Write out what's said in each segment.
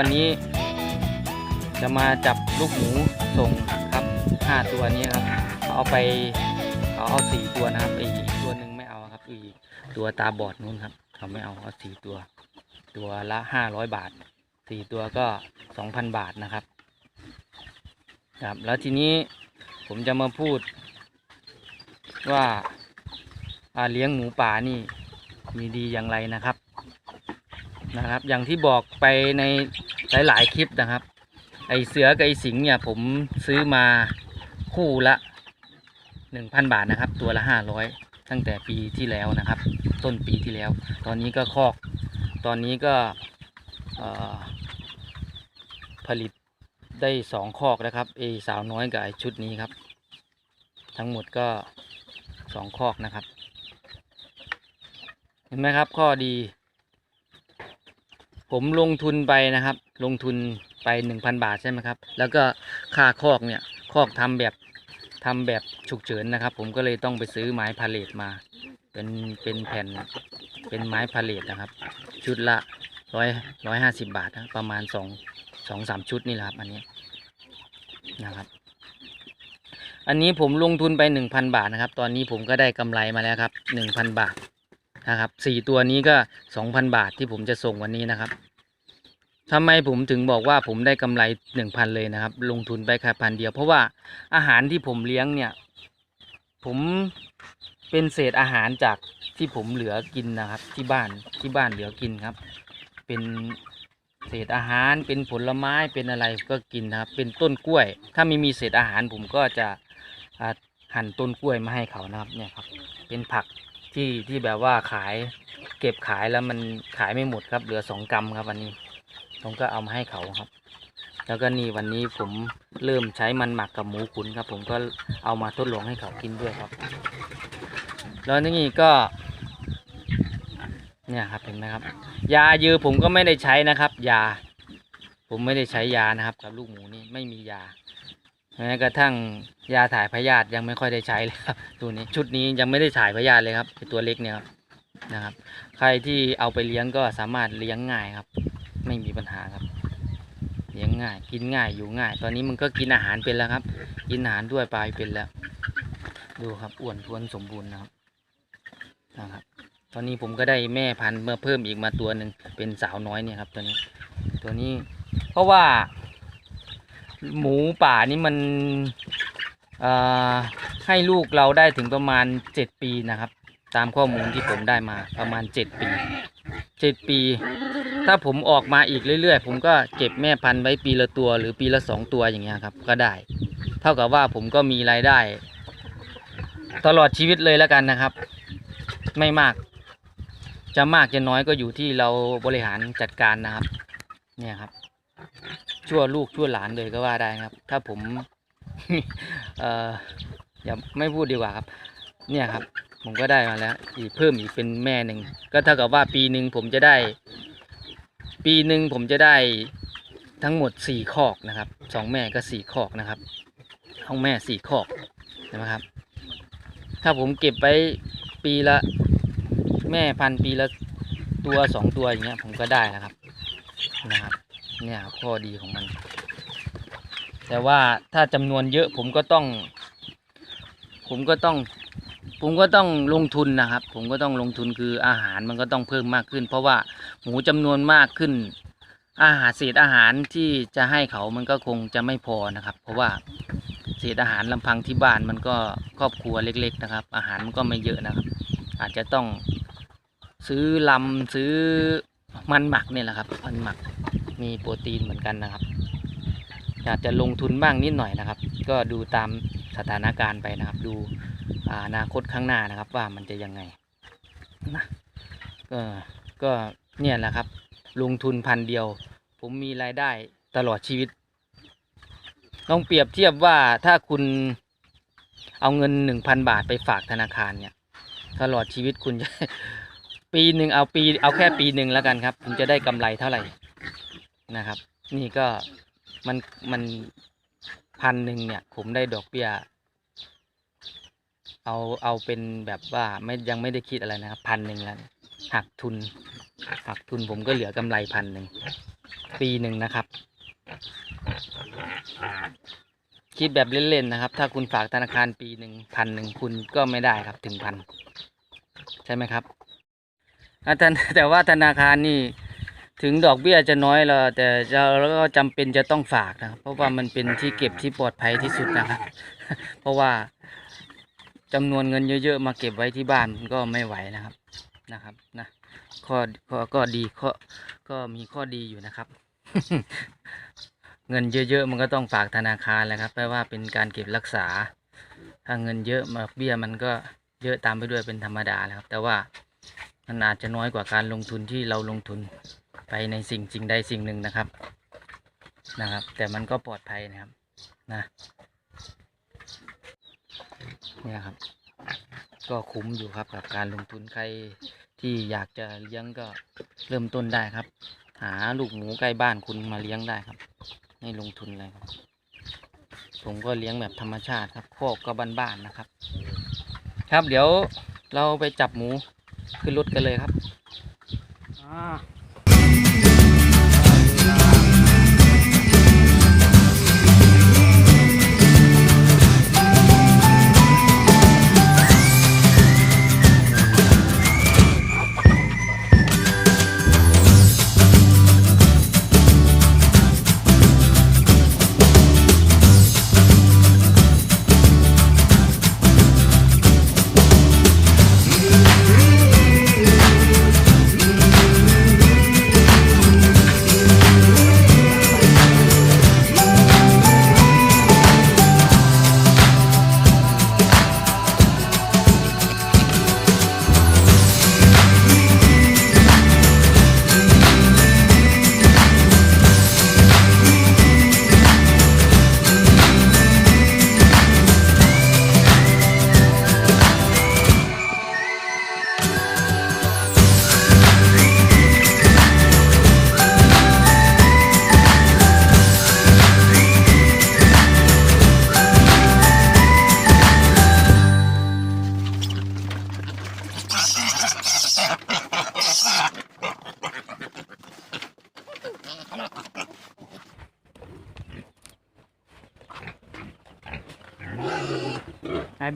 วันนี้ จะมาจับลูกหมูส่งครับห้าตัวนี้ครับ เอาไปเอาเอาสี่ตัวนะครับอีกตัวหนึ่งไม่เอาครับ อีกตัวตาบอดนู้นครับเขาไม่เอาเอาสี่ตัว ตัวละห้าร้อยบาทสี่ตัวก็สองพันบาทนะครับ ครับ แล้วทีนี้ผมจะมาพูด ว่าอ่าเลี้ยงหมูป่านี่มีดีอย่างไรนะครับนะครับ อย่างที่บอกไปใน หลายๆคลิปนะครับ ไอเสือกับไอสิงเนี่ยผมซื้อมาคู่ละหนึ่งพันบาทนะครับ ตัวละห้าร้อยตั้งแต่ปีที่แล้วนะครับ ต้นปีที่แล้ว ตอนนี้ก็คอก ตอนนี้ก็ผลิตได้สองคอกแล้วครับไอสาวน้อยกับไอชุดนี้ครับ ทั้งหมดก็สองคอกนะครับ เห็นไหมครับข้อดี ผมลงทุนไปนะครับ ลงทุนไปหนึ่งพันบาทใช่ไหมครับ แล้วก็ค่าคอกเนี่ยคอกทำแบบทำแบบฉุกเฉินนะครับ ผมก็เลยต้องไปซื้อไม้พาเลทมา เป็นเป็นแผ่นเป็นไม้พาเลทนะครับ ชุดละร้อยร้อยห้าสิบบาทนะประมาณสองสองสามชุดนี่แหละครับอันนี้นะครับ อันนี้ผมลงทุนไปหนึ่งพันบาทนะครับ ตอนนี้ผมก็ได้กำไรมาแล้วครับหนึ่งพันบาทนะครับสี่ตัวนี้ก็สองพันบาทที่ผมจะส่งวันนี้นะครับ ทำไมผมถึงบอกว่าผมได้กำไรหนึ่งพันเลยนะครับ ลงทุนไปแค่พันเดียว เพราะว่าอาหารที่ผมเลี้ยงเนี่ย ผมเป็นเศษอาหารจากที่ผมเหลือกินนะครับ ที่บ้านที่บ้านเหลือกินครับ เป็นเศษอาหารเป็นผลไม้เป็นอะไรก็กินนะครับ เป็นต้นกล้วย ถ้าไม่มีเศษอาหารผมก็จะหั่นต้นกล้วยมาให้เขานะครับเนี่ยครับ เป็นผักที่ที่แบบว่าขาย เก็บขายแล้วมันขายไม่หมดครับเหลือสองกรัมครับวันนี้ ผมก็เอามาให้เขาครับ แล้วก็นี่วันนี้ผมเริ่มใช้มันหมักกับหมูขุนครับ ผมก็เอามาทดลองให้เขากินด้วยครับ แล้วนี่ก็ เนี่ยครับเห็นไหมครับ ยาเยอผมก็ไม่ได้ใช้นะครับ ยา ผมไม่ได้ใช้ยานะครับ กับลูกหมูนี่ไม่มียาแม้กระทั่งยาถ่ายพยาธิยังไม่ค่อยได้ใช้เลยครับตัวนี้ชุดนี้ยังไม่ได้ถ่ายพยาธิเลยครับตัวเล็กเนี่ยครับนะครับ ใครที่เอาไปเลี้ยงก็สามารถเลี้ยงง่ายครับ ไม่มีปัญหาครับเลี้ยงง่าย กินง่ายอยู่ง่าย ตอนนี้มันก็กินอาหารเป็นแล้วครับ กินอาหารด้วยปลายเป็นแล้ว ดูครับอ้วนท้วนสมบูรณ์นะครับนะครับ ตอนนี้ผมก็ได้แม่พันธุ์เมื่อเพิ่มอีกมาตัวหนึ่งเป็นสาวน้อยเนี่ยครับ ตัวนี้ ตัวนี้ เพราะว่า หมูป่านี่มันให้ลูกเราได้ถึงประมาณเจ็ดปีนะครับ ตามข้อมูลที่ผมได้มาประมาณเจ็ดปี เจ็ดปี ถ้าผมออกมาอีกเรื่อยๆ ผมก็เก็บแม่พันธุ์ไว้ปีละตัวหรือปีละสองตัวอย่างเงี้ยครับ ก็ได้ เท่ากับว่าผมก็มีรายได้ ตลอดชีวิตเลยแล้วกันนะครับ ไม่มาก จะมากจะน้อยก็อยู่ที่เราบริหารจัดการนะครับ เนี่ยครับ ชั่วลูกชั่วหลานเลยก็ว่าได้ครับ ถ้าผม เอ่ออย่าไม่พูดดีกว่าครับ เนี่ยครับ ผมก็ได้มาแล้ว อีกเพิ่มอีกเป็นแม่หนึ่ง ก็เท่ากับว่าปีหนึ่งผมจะได้ ปีหนึ่งผมจะได้ทั้งหมดสี่คอกนะครับสองแม่ก็สี่คอกนะครับห้องแม่สี่คอกเห็นไหมครับ ถ้าผมเก็บไว้ปีละแม่พันปีละตัวสองตัวอย่างเงี้ยผมก็ได้นะครับนะครับ เนี่ยข้อดีของมัน แต่ว่าถ้าจำนวนเยอะผมก็ต้อง ผมก็ต้อง ผมก็ต้องลงทุนนะครับ ผมก็ต้องลงทุนคืออาหารมันก็ต้องเพิ่มมากขึ้น เพราะว่าหมูจำนวนมากขึ้น อาหารเศษอาหารที่จะให้เขามันก็คงจะไม่พอนะครับ เพราะว่าเศษอาหารลำพังที่บ้านมันก็ครอบครัวเล็ก ๆ นะครับ อาหารมันก็ไม่เยอะนะครับ อาจจะต้องซื้อลำซื้อมันหมักเนี่ยแหละครับมันหมักมีโปรตีนเหมือนกันนะครับ อาจจะลงทุนบ้างนิดหน่อยนะครับ ก็ดูตามสถานการณ์ไปนะครับ ดู อนาคตข้างหน้านะครับ ว่ามันจะยังไงนะก็ก็เนี่ยแหละครับ ลงทุนพันเดียว ผมมีรายได้ตลอดชีวิตลองเปรียบเทียบว่าถ้าคุณเอาเงินหนึ่งพันบาทไปฝากธนาคารเนี่ย ตลอดชีวิตคุณจะปีหนึ่งเอาปีเอาแค่ปีหนึ่งแล้วกันครับ คุณจะได้กำไรเท่าไหร่นะครับ นี่ก็มันมันพันหนึ่งเนี่ย ผมได้ดอกเบี้ย เอาเอาเป็นแบบว่าไม่ยังไม่ได้คิดอะไรนะครับพันหนึ่งแล้วหักทุนหักทุนผมก็เหลือกำไรพันหนึ่งปีหนึ่งนะครับ คิดแบบเล่นๆนะครับ ถ้าคุณฝากธนาคารปีหนึ่งพันหนึ่งคุณก็ไม่ได้ครับถึงพันใช่ไหมครับอะแต่แต่ว่าธนาคารนี่ถึงดอกเบี้ยจะน้อยแล้วแต่เราก็จำเป็นจะต้องฝากนะครับเพราะว่ามันเป็นที่เก็บที่ปลอดภัยที่สุดนะครับ เพราะว่า จำนวนเงินเยอะๆมาเก็บไว้ที่บ้านมันก็ไม่ไหวนะครับนะครับนะข้อข้อก็ดีข้อก็มีข้อดีอยู่นะครับ เงินเยอะๆมันก็ต้องฝากธนาคารแหละครับแปลว่าเป็นการเก็บรักษา ถ้าเงินเยอะมาเบี้ยมันก็เยอะตามไปด้วยเป็นธรรมดาแล้วครับ แต่ว่ามันอาจจะน้อยกว่าการลงทุนที่เราลงทุนไปในสิ่งสิ่งใดสิ่งหนึ่งนะครับนะครับ แต่มันก็ปลอดภัยนะครับนะ เนี่ยครับ ก็คุ้มอยู่ครับกับการลงทุนใครที่อยากจะเลี้ยงก็เริ่มต้นได้ครับ หาลูกหมูใกล้บ้านคุณมาเลี้ยงได้ครับไม่ลงทุนอะไรครับ ผมก็เลี้ยงแบบธรรมชาติครับโคอกก็บ้านๆนะครับ ครับเดี๋ยวเราไปจับหมูขึ้นรถกันเลยครับอ่า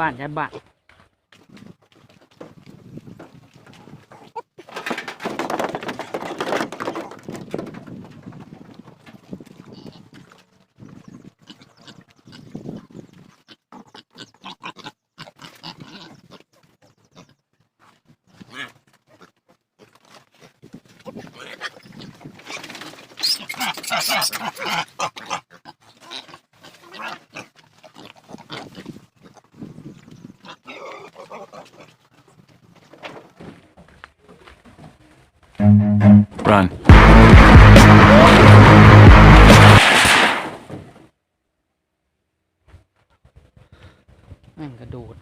บ้านใช้บ้าน แม่งกระโดด